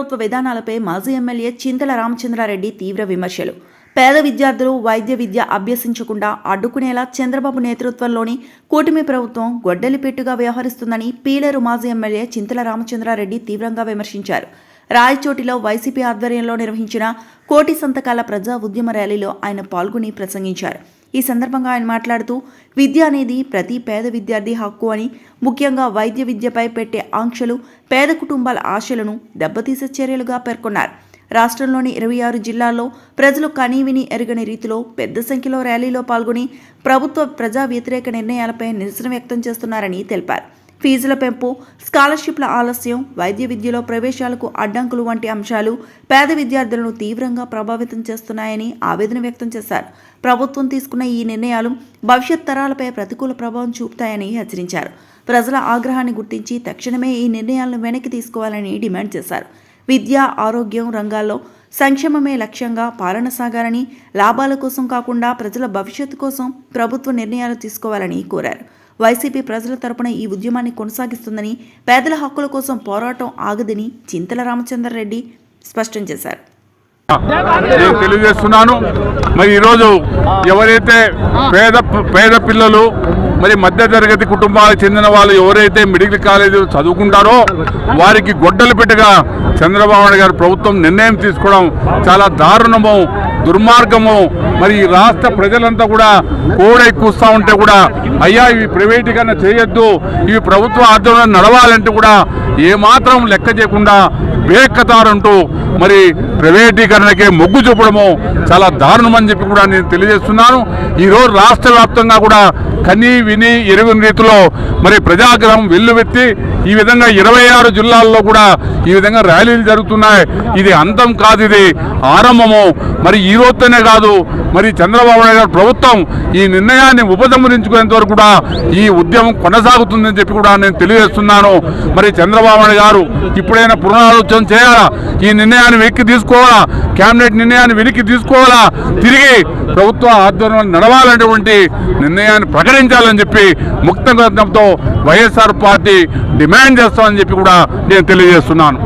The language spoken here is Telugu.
ప్రభుత్వ విధానాలపై మాజీ ఎమ్మెల్యే చింతల రామచంద్రారెడ్డి తీవ్ర విమర్శలు. పేద విద్యార్థులు వైద్య విద్య అభ్యసించకుండా అడ్డుకునేలా చంద్రబాబు నేతృత్వంలోని కూటమి ప్రభుత్వం గొడ్డలిపెట్టుగా వ్యవహరిస్తుందని పీలేరు మాజీ ఎమ్మెల్యే చింతల రామచంద్రారెడ్డి తీవ్రంగా విమర్శించారు. రాయచోటిలో వైసీపీ ఆధ్వర్యంలో నిర్వహించిన కోటి సంతకాల ప్రజా ఉద్యమ ర్యాలీలో ఆయన పాల్గొని ప్రసంగించారు. ఈ సందర్భంగా ఆయన మాట్లాడుతూ విద్య అనేది ప్రతి పేద విద్యార్థి హక్కు అని ముఖ్యంగా వైద్య విద్యపై పెట్టే ఆంక్షలు పేద కుటుంబాల ఆశలను దెబ్బతీసే చర్యలుగా పేర్కొన్నారు. రాష్ట్రంలోని ఇరవై ఆరు జిల్లాల్లో ప్రజలు కనీవిని ఎరగని రీతిలో పెద్ద సంఖ్యలో ర్యాలీలో పాల్గొని ప్రభుత్వ ప్రజా వ్యతిరేక నిర్ణయాలపై నిరసన వ్యక్తం చేస్తున్నారని తెలిపారు. ఫీజుల పెంపు స్కాలర్షిప్ల ఆలస్యం వైద్య విద్యలో ప్రవేశాలకు అడ్డంకులు వంటి అంశాలు పేద విద్యార్థులను తీవ్రంగా ప్రభావితం చేస్తున్నాయని ఆవేదన వ్యక్తం చేశారు. ప్రభుత్వం తీసుకున్న ఈ నిర్ణయాలు భవిష్యత్ తరాలపై ప్రతికూల ప్రభావం చూపుతాయని హెచ్చరించారు. ప్రజల ఆగ్రహాన్ని గుర్తించి తక్షణమే ఈ నిర్ణయాలను వెనక్కి తీసుకోవాలని డిమాండ్ చేశారు. విద్య ఆరోగ్యం రంగాల్లో సంక్షేమమే లక్ష్యంగా పాలన సాగాలని లాభాల కోసం కాకుండా ప్రజల భవిష్యత్తు కోసం ప్రభుత్వ నిర్ణయాలు తీసుకోవాలని కోరారు. వైసీపీ ప్రజల తరపున ఈ ఉద్యమాన్ని కొనసాగిస్తుందని పేదల హక్కుల కోసం పోరాటం ఆగదని చింతల రామచంద్రరెడ్డి స్పష్టం చేశారు. నేను తెలియజేస్తున్నాను మరి ఈరోజు ఎవరైతే పేద పేద పిల్లలు మరి మధ్యతరగతి కుటుంబాలకు చెందిన వాళ్ళు ఎవరైతే మెడికల్ కాలేజీ చదువుకుంటారో వారికి గొడ్డలు పెట్టగా చంద్రబాబు నాయుడు గారు ప్రభుత్వం నిర్ణయం తీసుకోవడం చాలా దారుణము. దుర్మార్గము. మరి ఈ రాష్ట్ర ప్రజలంతా కూడా కోడై కూస్తూ ఉంటే కూడా అయ్యా ఇవి ప్రైవేటీకరణ చేయొద్దు. ఇవి ప్రభుత్వ ఆధ్వర్యంలో నడవాలంటే కూడా ఏమాత్రం లెక్క చేయకుండా బేక్కతారంటూ మరి ప్రైవేటీకరణకే మొగ్గు చూపడము చాలా దారుణమని చెప్పి కూడా నేను తెలియజేస్తున్నాను. ఈరోజు రాష్ట్ర వ్యాప్తంగా కూడా కని విని ఎరుగని రీతిలో మరి ప్రజాగ్రహం వెల్లువెత్తి ఈ విధంగా ఇరవై ఆరు జిల్లాల్లో కూడా ఈ విధంగా ర్యాలీలు జరుగుతున్నాయి. ఇది అంతం కాదు ఇది ఆరంభము. మరి ఈ రోజుతోనే కాదు మరి చంద్రబాబు నాయుడు గారు ప్రభుత్వం ఈ నిర్ణయాన్ని ఉపసంహరించుకునేంత వరకు కూడా ఈ ఉద్యమం కొనసాగుతుందని చెప్పి కూడా నేను తెలియజేస్తున్నాను. మరి చంద్రబాబు నాయుడు గారు ఇప్పుడైనా పునరాలోచన చేయాలా? ఈ నిర్ణయాన్ని వెనక్కి తీసుకోవాలా? కేబినెట్ నిర్ణయాన్ని వెనక్కి తీసుకోవాలా? తిరిగి ప్రభుత్వ ఆధ్వర్యంలో నడవాలనేటువంటి నిర్ణయాన్ని ప్రకటించాలని చెప్పి ముక్తంతో వైఎస్ఆర్ పార్టీ డిమాండ్ చేస్తామని చెప్పి కూడా నేను తెలియజేస్తున్నాను.